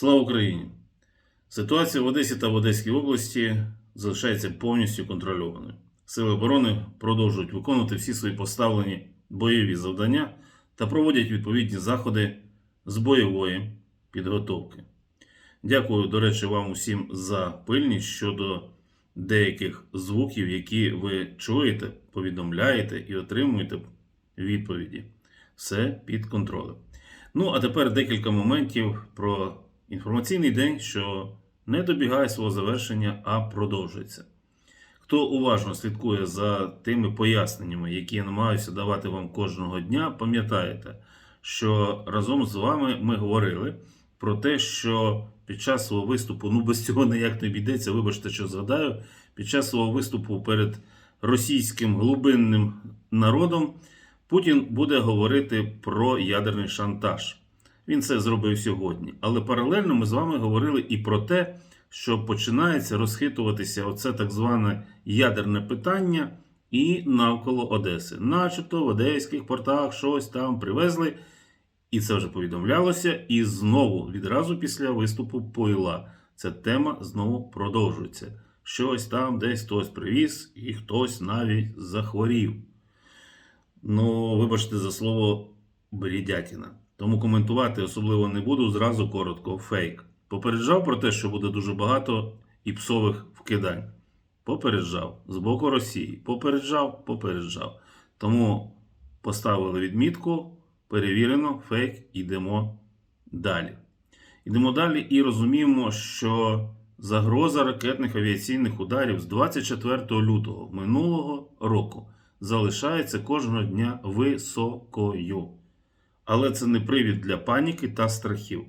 Слава Україні! Ситуація в Одесі та в Одеській області залишається повністю контрольованою. Сили оборони продовжують виконувати всі свої поставлені бойові завдання та проводять відповідні заходи з бойової підготовки. Дякую, до речі, вам усім за пильність щодо деяких звуків, які ви чуєте, повідомляєте і отримуєте відповіді. Все під контролем. Ну, а тепер декілька моментів про інформаційний день, що не добігає свого завершення, а продовжується. Хто уважно слідкує за тими поясненнями, які я намагаюся давати вам кожного дня, пам'ятаєте, що разом з вами ми говорили про те, що під час свого виступу, ну без цього ніяк не обійдеться, вибачте, що згадаю, під час свого виступу перед російським глибинним народом Путін буде говорити про ядерний шантаж. Він це зробив сьогодні. Але паралельно ми з вами говорили і про те, що починається розхитуватися оце так зване ядерне питання і навколо Одеси. Начебто в одеських портах щось там привезли, і це вже повідомлялося. І знову, відразу після виступу Пойла, ця тема знову продовжується. Щось там десь хтось привіз, і хтось навіть захворів. Ну, вибачте за слово бредятіна. Тому коментувати особливо не буду. Зразу коротко, фейк. Попереджав про те, що буде дуже багато іпсових вкидань. Попереджав з боку Росії. Попереджав, попереджав. Тому поставили відмітку, перевірено, фейк, йдемо далі. Йдемо далі і розуміємо, що загроза ракетних авіаційних ударів з 24 лютого минулого року залишається кожного дня високою. Але це не привід для паніки та страхів.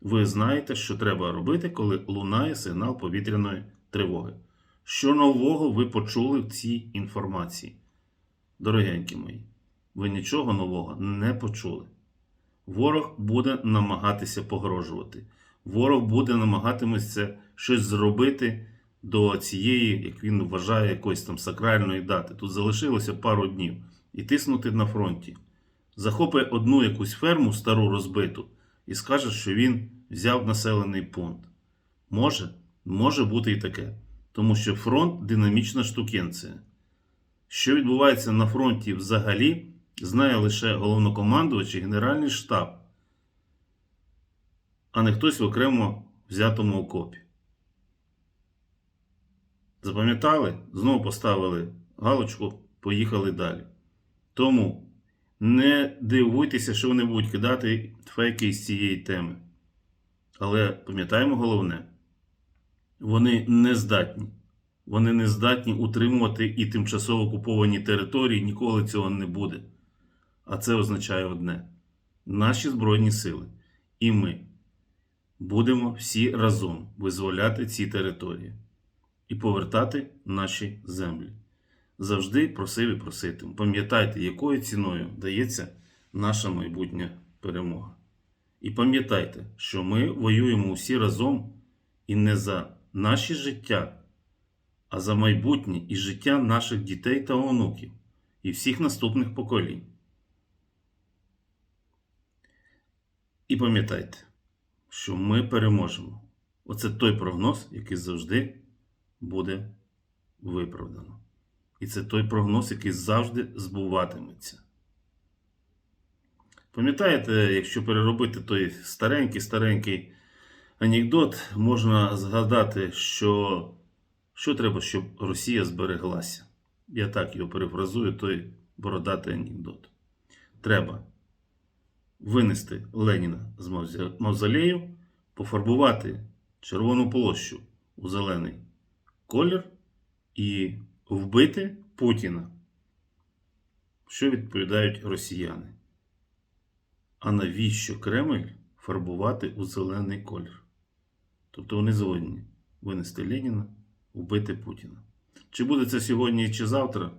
Ви знаєте, що треба робити, коли лунає сигнал повітряної тривоги. Що нового ви почули в цій інформації? Дорогенькі мої, ви нічого нового не почули. Ворог буде намагатися погрожувати. Ворог буде намагатиметься щось зробити до цієї, як він вважає, якоїсь там сакральної дати. Тут залишилося пару днів і тиснути на фронті. Захопить одну якусь ферму стару розбиту і скаже, що він взяв населений пункт. Може, може бути і таке. Тому що фронт динамічна штукенція. Що відбувається на фронті взагалі, знає лише головнокомандувач і Генеральний штаб, а не хтось в окремо взятому окопі. Запам'ятали? Знову поставили галочку, поїхали далі. Тому не дивуйтеся, що вони будуть кидати фейки з цієї теми. Але пам'ятаємо головне, вони не здатні. Вони не здатні утримувати і тимчасово окуповані території, ніколи цього не буде. А це означає одне: наші Збройні сили і ми будемо всі разом визволяти ці території і повертати наші землі. Завжди просив і проситиму. Пам'ятайте, якою ціною дається наша майбутня перемога. І пам'ятайте, що ми воюємо усі разом і не за наші життя, а за майбутнє і життя наших дітей та онуків і всіх наступних поколінь. І пам'ятайте, що ми переможемо. Оце той прогноз, який завжди буде виправдано. І це той прогноз, який завжди збуватиметься. Пам'ятаєте, якщо переробити той старенький-старенький анекдот, можна згадати, що що треба, щоб Росія збереглася. Я так його перефразую, той бородатий анекдот. Треба винести Леніна з мавзолею, пофарбувати Червону площу у зелений колір і вбити Путіна. Що відповідають росіяни? А навіщо Кремль фарбувати у зелений колір? Тобто вони згодні винести Леніна, вбити Путіна. Чи буде це сьогодні чи завтра?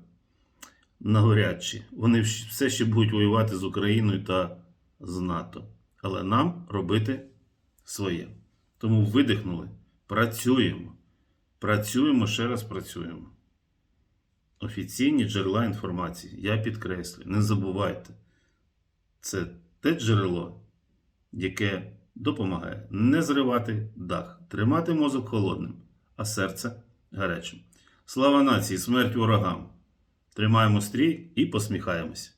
Навряд чи. Вони все ще будуть воювати з Україною та з НАТО. Але нам робити своє. Тому видихнули, працюємо. Працюємо, ще раз працюємо. Офіційні джерела інформації. Я підкреслюю, не забувайте. Це те джерело, яке допомагає не зривати дах, тримати мозок холодним, а серце гарячим. Слава нації, смерть ворогам! Тримаємо стрій і посміхаємось.